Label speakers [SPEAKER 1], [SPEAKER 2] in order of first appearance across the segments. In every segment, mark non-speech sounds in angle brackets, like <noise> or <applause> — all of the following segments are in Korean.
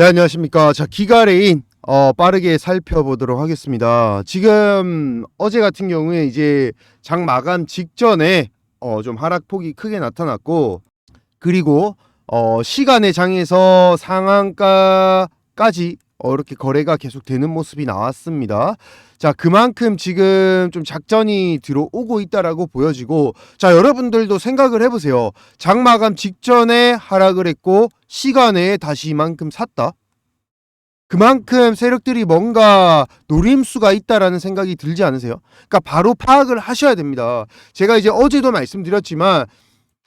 [SPEAKER 1] 네, 안녕하십니까. 자, 기가레인 어, 빠르게 살펴보도록 하겠습니다. 지금 어제 같은 경우에 이제 장 마감 직전에 어, 좀 하락폭이 크게 나타났고 그리고 어, 시간의 장에서 상한가까지 어, 이렇게 거래가 계속 되는 모습이 나왔습니다. 자, 그만큼 지금 좀 작전이 들어오고 있다라고 보여지고 자, 여러분들도 생각을 해보세요. 장 마감 직전에 하락을 했고 시간에 다시 이만큼 샀다. 그만큼 세력들이 뭔가 노림수가 있다라는 생각이 들지 않으세요? 그러니까 바로 파악을 하셔야 됩니다. 제가 이제 어제도 말씀드렸지만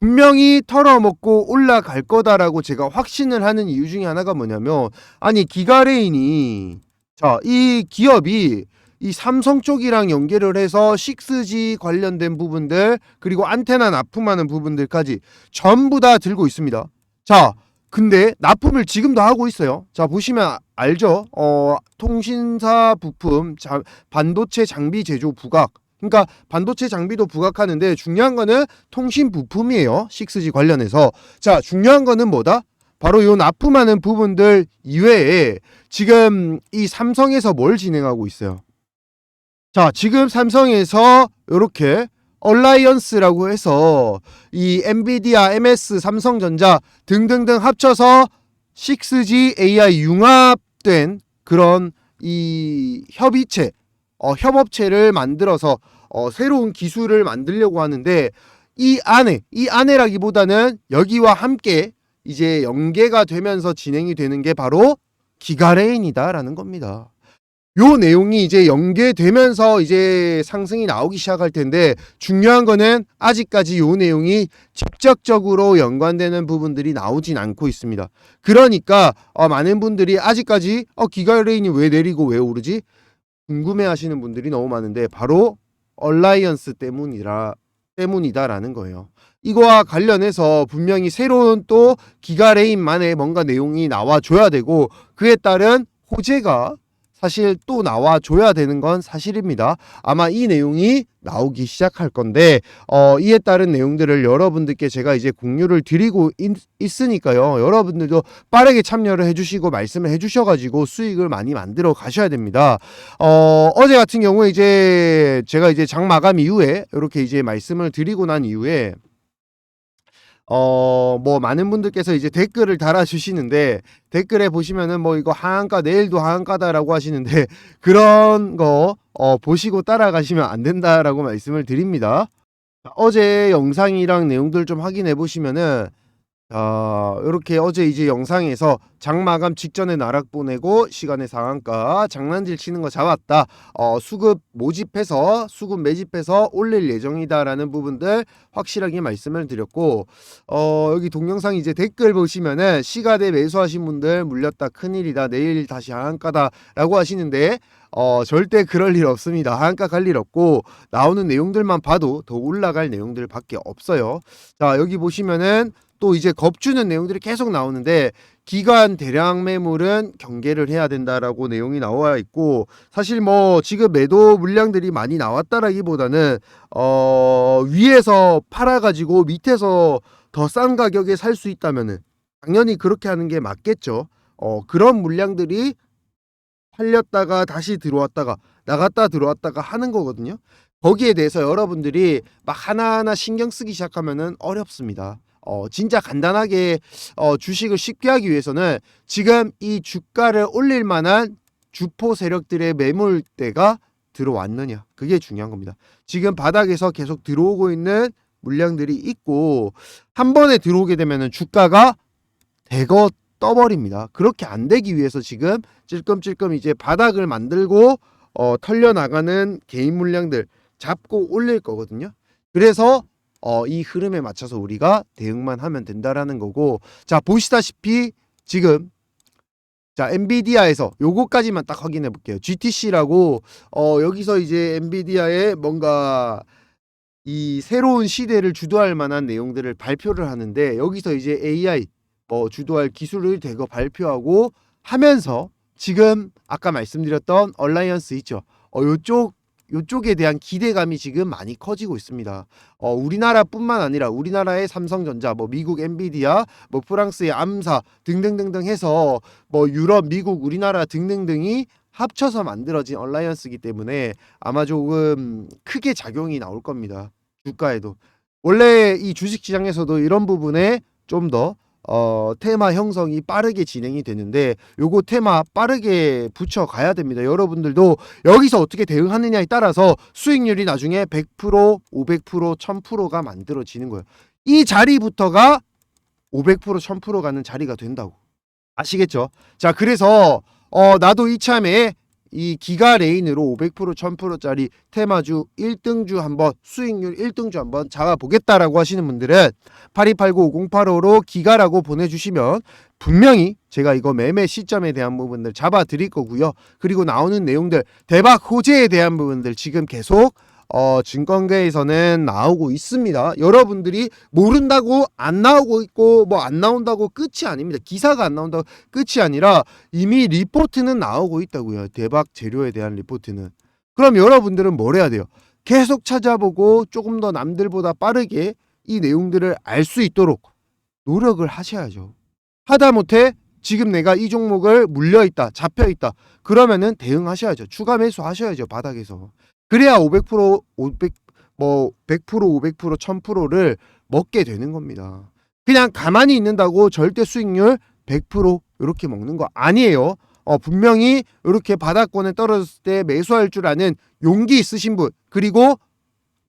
[SPEAKER 1] 분명히 털어먹고 올라갈 거다라고 제가 확신을 하는 이유 중에 하나가 뭐냐면 아니 기가레인이 자, 이 기업이 이 삼성 쪽이랑 연계를 해서 6G 관련된 부분들 그리고 안테나 납품하는 부분들까지 전부 다 들고 있습니다. 자, 근데 납품을 지금도 하고 있어요. 자, 보시면 알죠? 어, 통신사 부품, 자, 반도체 장비 제조 부각. 그러니까 반도체 장비도 부각하는데 중요한 거는 통신 부품이에요. 6G 관련해서. 자, 중요한 거는 뭐다? 바로 요 납품하는 부분들 이외에 지금 이 삼성에서 뭘 진행하고 있어요? 자, 지금 삼성에서 이렇게 얼라이언스라고 해서 이 엔비디아, MS, 삼성전자 등등등 합쳐서 6G AI 융합된 그런 이 협의체, 어, 협업체를 만들어서 어, 새로운 기술을 만들려고 하는데 이 안에, 이 안에라기보다는 여기와 함께 이제 연계가 되면서 진행이 되는 게 바로 기가레인이다라는 겁니다. 요 내용이 이제 연계되면서 이제 상승이 나오기 시작할 텐데 중요한 거는 아직까지 요 내용이 직접적으로 연관되는 부분들이 나오진 않고 있습니다. 그러니까 어, 많은 분들이 아직까지 어, 기가레인이 왜 내리고 왜 오르지? 궁금해하시는 분들이 너무 많은데 바로 얼라이언스 때문이라 때문이다라는 거예요. 이거와 관련해서 분명히 새로운 또 기가레인만의 뭔가 내용이 나와줘야 되고 그에 따른 호재가 사실 또 나와줘야 되는 건 사실입니다. 아마 이 내용이 나오기 시작할 건데 어, 이에 따른 내용들을 여러분들께 제가 이제 공유를 드리고 있, 으니까요 여러분들도 빠르게 참여를 해주시고 말씀을 해주셔가지고 수익을 많이 만들어 가셔야 됩니다. 어, 어제 같은 경우에 이제 제가 이제 장 마감 이후에 이렇게 이제 말씀을 드리고 난 이후에 어, 뭐, 많은 분들께서 이제 댓글을 달아주시는데, 댓글에 보시면은 뭐, 이거 하한가, 내일도 하한가다라고 하시는데, <laughs> 그런 거, 어, 보시고 따라가시면 안 된다라고 말씀을 드립니다. 자, 어제 영상이랑 내용들 좀 확인해 보시면은, 자, 이렇게 어제 이제 영상에서 장 마감 직전에 나락 보내고 시간에 상한가 장난질 치는 거 잡았다. 어, 수급 모집해서 수급 매집해서 올릴 예정이다라는 부분들 확실하게 말씀을 드렸고 어, 여기 동영상 이제 댓글 보시면은 시가대 매수하신 분들 물렸다 큰일이다 내일 다시 하한가다라고 하시는데 어, 절대 그럴 일 없습니다. 하한가 갈 일 없고 나오는 내용들만 봐도 더 올라갈 내용들밖에 없어요. 자, 여기 보시면은 또 이제 겁주는 내용들이 계속 나오는데 기간 대량 매물은 경계를 해야 된다라고 내용이 나와 있고 사실 뭐 지금 매도 물량들이 많이 나왔다라기보다는 어 위에서 팔아 가지고 밑에서 더 싼 가격에 살 수 있다면은 당연히 그렇게 하는 게 맞겠죠. 어 그런 물량들이 팔렸다가 다시 들어왔다가 나갔다 들어왔다가 하는 거거든요. 거기에 대해서 여러분들이 막 하나하나 신경 쓰기 시작하면은 어렵습니다. 어, 진짜 간단하게 어, 주식을 쉽게 하기 위해서는 지금 이 주가를 올릴 만한 주포 세력들의 매물대가 들어왔느냐. 그게 중요한 겁니다. 지금 바닥에서 계속 들어오고 있는 물량들이 있고 한 번에 들어오게 되면은 주가가 대거 떠버립니다. 그렇게 안 되기 위해서 지금 찔끔찔끔 이제 바닥을 만들고 어, 털려 나가는 개인 물량들 잡고 올릴 거거든요. 그래서 어, 이 흐름에 맞춰서 우리가 대응만 하면 된다라는 거고 자 보시다시피 지금 자 엔비디아에서 요거까지만 딱 확인해 볼게요. GTC라고 어 여기서 이제 엔비디아의 뭔가 이 새로운 시대를 주도할 만한 내용들을 발표를 하는데 여기서 이제 AI 뭐 주도할 기술을 대거 발표하고 하면서 지금 아까 말씀드렸던 얼라이언스 있죠? 어 요쪽 요쪽에 대한 기대감이 지금 많이 커지고 있습니다. 어, 우리나라뿐만 아니라 우리나라의 삼성전자, 뭐 미국 엔비디아, 뭐 프랑스의 암사 등등등등 해서 뭐 유럽, 미국, 우리나라 등등등이 합쳐서 만들어진 얼라이언스이기 때문에 아마 조금 크게 작용이 나올 겁니다. 주가에도. 원래 이 주식 시장에서도 이런 부분에 좀 더 어, 테마 형성이 빠르게 진행이 되는데 요거 테마 빠르게 붙여 가야 됩니다. 여러분들도 여기서 어떻게 대응하느냐에 따라서 수익률이 나중에 100%, 500%, 1000%가 만들어지는 거예요. 이 자리부터가 500%, 1000% 가는 자리가 된다고. 아시겠죠? 자, 그래서 어, 나도 이참에 이 기가 레인으로 500% 1000%짜리 테마주 1등주 한번 수익률 1등주 한번 잡아 보겠다라고 하시는 분들은 8289-5085로 기가라고 보내주시면 분명히 제가 이거 매매 시점에 대한 부분들 잡아 드릴 거고요. 그리고 나오는 내용들 대박 호재에 대한 부분들 지금 계속 어, 증권계에서는 나오고 있습니다. 여러분들이 모른다고 안 나오고 있고 뭐 안 나온다고 끝이 아닙니다. 기사가 안 나온다고 끝이 아니라 이미 리포트는 나오고 있다고요. 대박 재료에 대한 리포트는. 그럼 여러분들은 뭘 해야 돼요? 계속 찾아보고 조금 더 남들보다 빠르게 이 내용들을 알 수 있도록 노력을 하셔야죠. 하다못해 지금 내가 이 종목을 물려 있다, 잡혀 있다. 그러면은 대응하셔야죠. 추가 매수 하셔야죠. 바닥에서. 그래야 500% 500 뭐 100% 500% 1000%를 먹게 되는 겁니다. 그냥 가만히 있는다고 절대 수익률 100% 이렇게 먹는 거 아니에요. 어, 분명히 이렇게 바닥권에 떨어졌을 때 매수할 줄 아는 용기 있으신 분 그리고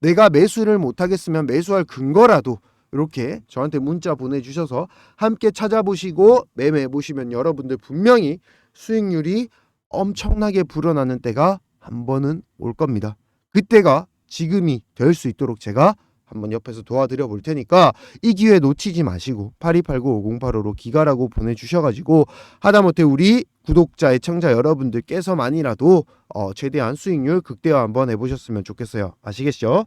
[SPEAKER 1] 내가 매수를 못하겠으면 매수할 근거라도 이렇게 저한테 문자 보내주셔서 함께 찾아보시고 매매해 보시면 여러분들 분명히 수익률이 엄청나게 불어나는 때가 한 번은 올 겁니다. 그때가 지금이 될 수 있도록 제가 한번 옆에서 도와드려 볼 테니까 이 기회 놓치지 마시고 8289-5085로 기가라고 보내주셔가지고 하다못해 우리 구독자, 애청자 여러분들께서만이라도 어, 최대한 수익률 극대화 한번 해보셨으면 좋겠어요. 아시겠죠?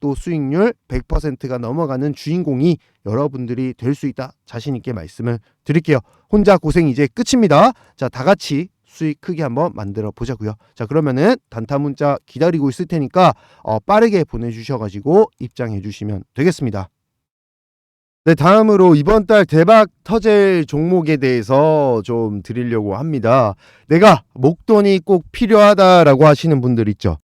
[SPEAKER 1] 또 수익률 100%가 넘어가는 주인공이 여러분들이 될 수 있다 자신 있게 말씀을 드릴게요. 혼자 고생 이제 끝입니다. 자, 다 같이 수익 크게 한번 만들어 보자고요. 자, 그러면은 단타 문자 기다리고 있을 테니까 어, 빠르게 보내주셔가지고 입장해 주시면 되겠습니다. 네, 다음으로 이번 달 대박 터질 종목에 대해서 좀 드리려고 합니다. 내가 목돈이 꼭 필요하다라고 하시는 분들 있죠.